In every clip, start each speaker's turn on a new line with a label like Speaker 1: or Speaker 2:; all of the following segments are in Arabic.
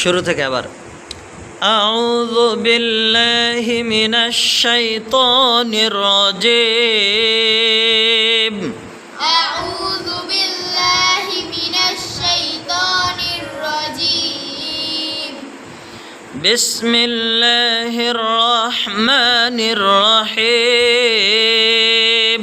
Speaker 1: শুরু থেকে আবার أعوذ بالله من الشيطان الرجيم
Speaker 2: أعوذ بالله من الشيطان الرجيم
Speaker 1: بسم الله الرحمن الرحيم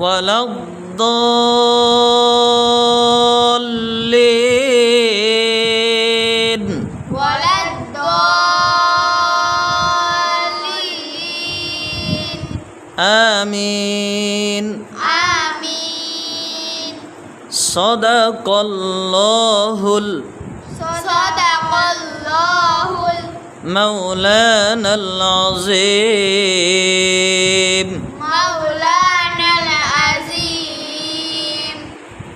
Speaker 1: ولا الضالين.
Speaker 2: ولا الضالين.
Speaker 1: آمين.
Speaker 2: آمين.
Speaker 1: صدق الله
Speaker 2: صدق الله
Speaker 1: مولانا العظيم.